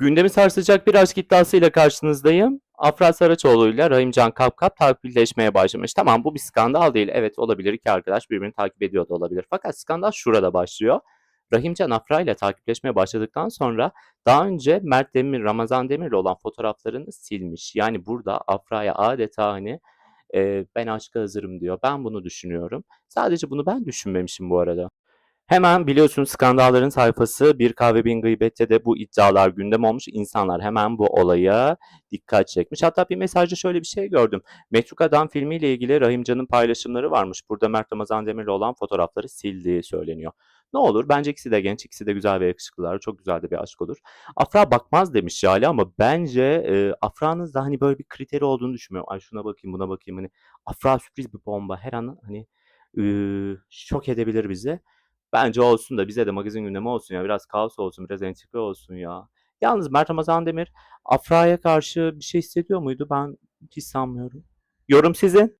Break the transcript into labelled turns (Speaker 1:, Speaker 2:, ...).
Speaker 1: Gündemi sarsacak bir aşk iddiasıyla karşınızdayım. Afra Saraçoğlu ile Rahimcan Kapkap takipleşmeye başlamış. Tamam bu bir skandal değil. Evet olabilir ki arkadaş birbirini takip ediyor da olabilir. Fakat skandal şurada başlıyor. Rahimcan Afra ile takipleşmeye başladıktan sonra daha önce Mert Demir, Ramazan Demir'le olan fotoğraflarını silmiş. Yani burada Afra'ya adeta hani e, ben aşka hazırım diyor. Ben bunu düşünüyorum. Sadece bunu ben düşünmemişim bu arada. Hemen biliyorsun skandalların sayfası Bir Kahve Bin Gıybet'te de bu iddialar gündem olmuş. İnsanlar hemen bu olaya dikkat çekmiş. Hatta bir mesajda şöyle bir şey gördüm. Metruk Adam filmiyle ilgili Rahimcan'ın paylaşımları varmış. Burada Mert Ramazan Demir'le olan fotoğrafları sildiği söyleniyor. Ne olur? Bence ikisi de genç, ikisi de güzel ve yakışıklılar. Çok güzel de bir aşk olur. Afra bakmaz demiş Jale ama bence e, Afra'nın da hani böyle bir kriteri olduğunu düşünmüyorum. Ay şuna bakayım, buna bakayım. Hani Afra sürpriz bir bomba. Her an hani e, şok edebilir bizi. Bence olsun da bize de magazin gündemi olsun ya. Biraz kaos olsun, biraz entrika olsun ya. Yalnız Mert Ramazan Demir Afra'ya karşı bir şey hissediyor muydu? Ben hiç sanmıyorum. Yorum sizin.